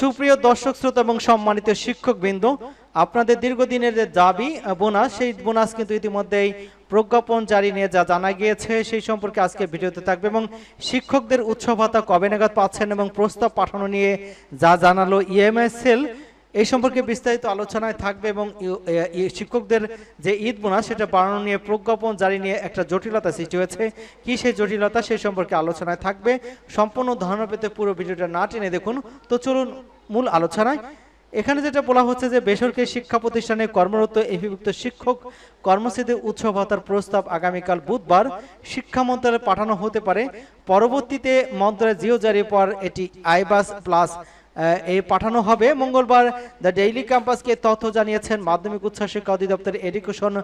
সুপ্রিয় দর্শক, শ্রোতা এবং সম্মানিত শিক্ষক বিন্দু আপনাদের দীর্ঘদিনের যে দাবি বোনাস, সেই বোনাস কিন্তু ইতিমধ্যেই প্রজ্ঞাপন জারি নিয়ে যা জানা গিয়েছে, সেই সম্পর্কে আজকে ভিডিওতে থাকবে এবং শিক্ষকদের উৎসব ভাতা কবে নাগাদ পাচ্ছেন এবং প্রস্তাব পাঠানো নিয়ে যা জানালো ইএমএসএল সেল এই সম্পর্কে বিস্তারিত আলোচনায় থাকবে এবং শিক্ষকদের যে ঈদ বোনাস, সেটা বাড়ানো নিয়ে প্রজ্ঞাপন জারি নিয়ে একটা জটিলতা সৃষ্টি হয়েছে। কি সেই জটিলতা, সেই সম্পর্কে আলোচনায় থাকবে। সম্পূর্ণ ধারণা পেতে পুরো ভিডিওটা না টেনে দেখুন। তো চলুন মূল আলোচনায়। এখানে যেটা বলা হচ্ছে যে বেসরকারি শিক্ষা প্রতিষ্ঠানে কর্মরত এভিভুক্ত শিক্ষক কর্মসূচিতে উৎসব ভাতার প্রস্তাব আগামীকাল বুধবার শিক্ষা মন্ত্রণালয়ে পাঠানো হতে পারে। পরবর্তীতে মন্ত্রণালয় জিও জারির পর এটি আইবাস প্লাস এই পাঠানো হবে। মঙ্গলবার দ্য ডেইলি ক্যাম্পাসকে তথ্য জানিয়েছেন মাধ্যমিক উচ্চ শিক্ষা অধিদপ্তরের education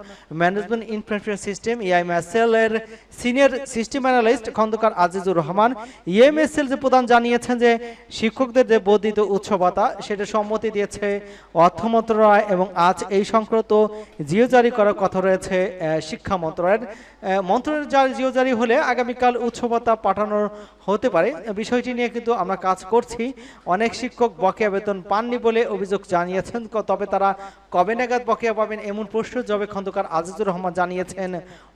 management information system EIMSL এর senior system analyst Khandakar Azizur Rahman. EMSL যে প্রধান জানিয়েছেন যে শিক্ষকদের যে বর্ধিত উৎসবতা, সেটা সম্মতি দিয়েছে অর্থ মন্ত্রণালয় এবং আজ এই সংক্রান্ত জিও জারি করার কথা রয়েছে শিক্ষা মন্ত্রণালয়ের। মন্ত্রণালয়ের জিও জারি হলে আগামীকাল উৎসবতা পাঠানোর হতে পারে। বিষয়টি নিয়ে কিন্তু আমরা কাজ করছি। অনেক শিক্ষক বকেয়া বেতন পাননি বলে অভিযোগ জানিয়েছেন। তবে তারা কবে নাগাদ বকেয়া পাবেন এমন প্রশ্ন জবে খন্দকার আজিজুর রহমান জানিয়েছেন।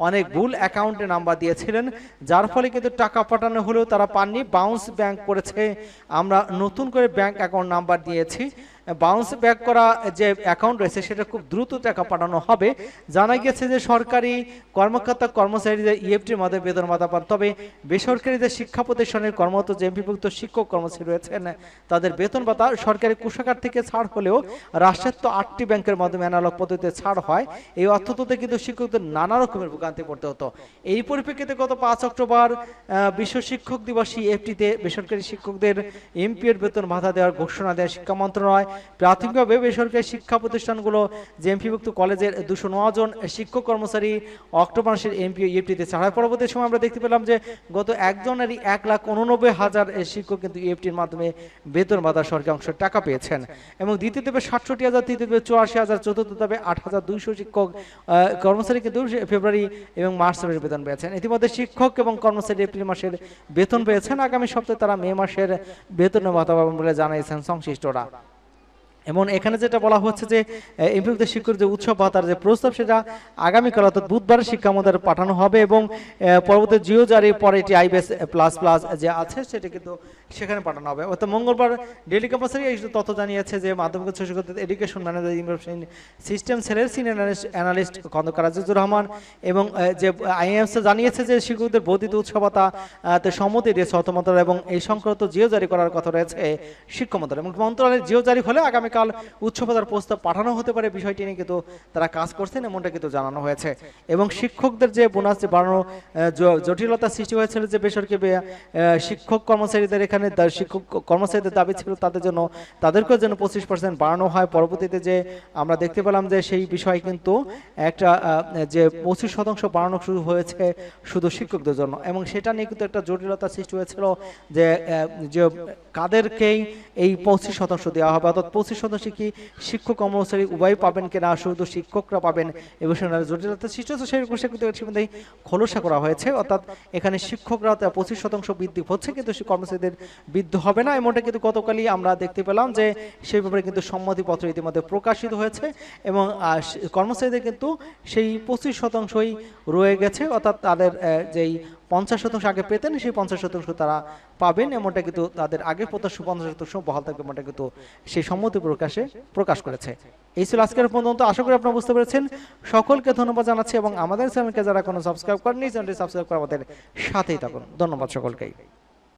অনেক ভুল অ্যাকাউন্টে নাম্বার দিয়েছিলেন, যার ফলে কিন্তু টাকা পাঠানো হলেও তারা পাননি, বাউন্স ব্যাংক করেছে। আমরা নতুন করে ব্যাংক অ্যাকাউন্ট নাম্বার দিয়েছি। বাউন্স ব্যাক করা যে অ্যাকাউন্ট রয়েছে সেটা খুব দ্রুত টাকা পাঠানো হবে। জানা গেছে যে সরকারি কর্মকর্তা কর্মচারীদের ইএফটির মাধ্যমে বেতন ভাতা পান। তবে বেসরকারি যে শিক্ষা প্রতিষ্ঠানের কর্মরত যে এমপিভুক্ত শিক্ষক কর্মচারী রয়েছেন, তাদের বেতন ভাতা সরকারি কোষাগার থেকে ছাড় হলেও রাষ্ট্রায়ত্ত আটটি ব্যাংকের মাধ্যমে অ্যানালগ পদ্ধতিতে ছাড় হয়। এই অর্থ তুলতে কিন্তু শিক্ষকদের নানা রকমের ভোগান্তি পড়তে হতো। এই পরিপ্রেক্ষিতে গত পাঁচ অক্টোবর বিশ্ব শিক্ষক দিবস এফটিতে বেসরকারি শিক্ষকদের এমপি এর বেতন ভাতা দেওয়ার ঘোষণা দেয় শিক্ষা মন্ত্রণালয়। প্রাথমিকভাবে বেসরকারি শিক্ষা প্রতিষ্ঠানগুলো যে এমপিভুক্ত কলেজের দুশো জন শিক্ষক কর্মচারী অক্টোবর মাসের এমপি ইএফটিতে ছাড়ার পরবর্তী সময় আমরা দেখতে পেলাম যে গত একজনেরই এক লাখ উননব্বই হাজার শিক্ষক কিন্তু ইএফটির মাধ্যমে বেতন ভাতা সরকারি অংশ টাকা পেয়েছেন। এবং দ্বিতীয় দেবে সাতষট্টি হাজার, তৃতীয় দেবে চুরাশি হাজার, চতুর্থ দেবে আট হাজার দুইশো শিক্ষক কর্মচারী কিন্তু ফেব্রুয়ারি এবং মার্চ মাসের বেতন পেয়েছেন। ইতিমধ্যে শিক্ষক এবং কর্মচারী এপ্রিল মাসের বেতন পেয়েছেন। আগামী সপ্তাহে তারা মে মাসের বেতন ভাতা পাবেন বলে জানিয়েছেন সংশ্লিষ্টরা। এবং এখানে যেটা বলা হচ্ছে যে এমপিতে শিক্ষক যে উৎসব ভাতার যে প্রস্তাব সেটা আগামীকাল অর্থাৎ বুধবার শিক্ষা পাঠানো হবে এবং পরবর্তী জিও জারির পরে এটি আইবিএস প্লাস প্লাস যে আছে সেটা কিন্তু সেখানে পাঠানো হবে। অর্থাৎ মঙ্গলবার ডেলি ক্যাম্পাসের এই তথ্য জানিয়েছে যে মাধ্যমিক শিক্ষকদের এডুকেশন ম্যানেজার ইনফরমেশন সিস্টেম সেলের সিনিয়র অ্যানালিস্ট খন্দকার আজিজুর রহমান এবং যে আইএমসি জানিয়েছে যে শিক্ষকদের বর্ধিত উৎসব ভাতা আহ, তে সম্মতি দিয়েছে অর্থ মন্ত্রণালয় এবং এই সংক্রান্ত জিও জারি করার কথা রয়েছে শিক্ষা মন্ত্রণালয়। এবং মন্ত্রণালয়ের জিও জারি হলে আগামীকাল উচ্চপদার প্রস্তাব পাঠানো হতে পারে বিষয়টি নিয়ে কিন্তু তারা কাজ করছেন, এমনটা কিন্তু জানানো হয়েছে। এবং শিক্ষকদের যে বোনাস বাড়ানো জটিলতা সৃষ্টি হয়েছিল যে বেসরকারি শিক্ষক কর্মচারীদের এখানে শিক্ষক কর্মচারীদের দাবি ছিল তাদের জন্য, তাদেরকেও যেন পঁচিশ পার্সেন্ট বাড়ানো হয়। পরবর্তীতে যে আমরা দেখতে পেলাম যে সেই বিষয় কিন্তু একটা যে পঁচিশ শতাংশ বাড়ানো শুরু হয়েছে শুধু শিক্ষকদের জন্য। এবং সেটা নিয়ে কিন্তু একটা জটিলতা সৃষ্টি হয়েছিল যে যে কাদেরকেই এই পঁচিশ শতাংশ দেওয়া হবে। অর্থাৎ পঁচিশ শতাংশ কি শিক্ষক, কর্মচারী উভয় পাবেন কিনা? শুধু শিক্ষকরা পাবেন। এ বিষয়ে জটিলতা সৃষ্টি হচ্ছে। সেই সম্বন্ধে খোলসা করা হয়েছে। অর্থাৎ এখানে শিক্ষকরা পঁচিশ শতাংশ বৃদ্ধি হচ্ছে কিন্তু কর্মচারীদের বৃদ্ধি হবে না। এমনটা কিন্তু গতকালই আমরা দেখতে পেলাম যে সেই ব্যাপারে কিন্তু সম্মতিপত্র ইতিমধ্যে প্রকাশিত হয়েছে এবং কর্মচারীদের কিন্তু সেই পঁচিশ শতাংশই রয়ে গেছে। অর্থাৎ তাদের যেই পঞ্চাশ শতাংশ আগে পেতেন, সেই পঞ্চাশ শতাংশ তারা পাবেন। এমনটা কিন্তু তাদের আগে পঞ্চাশ পঞ্চাশ শতাংশ বহাল থাকবে এমনটা কিন্তু সেই সম্মতি প্রকাশে, প্রকাশ করেছে। এই ছিল আজকের পর্যন্ত। আশা করি আপনারা বুঝতে পেরেছেন। সকলকে ধন্যবাদ জানাচ্ছি এবং আমাদের চ্যানেলকে যারা কোনো সাবস্ক্রাইব করেনি চ্যানেলটি সাবস্ক্রাইব করে আমাদের সাথেই থাকুন। ধন্যবাদ সকলকেই।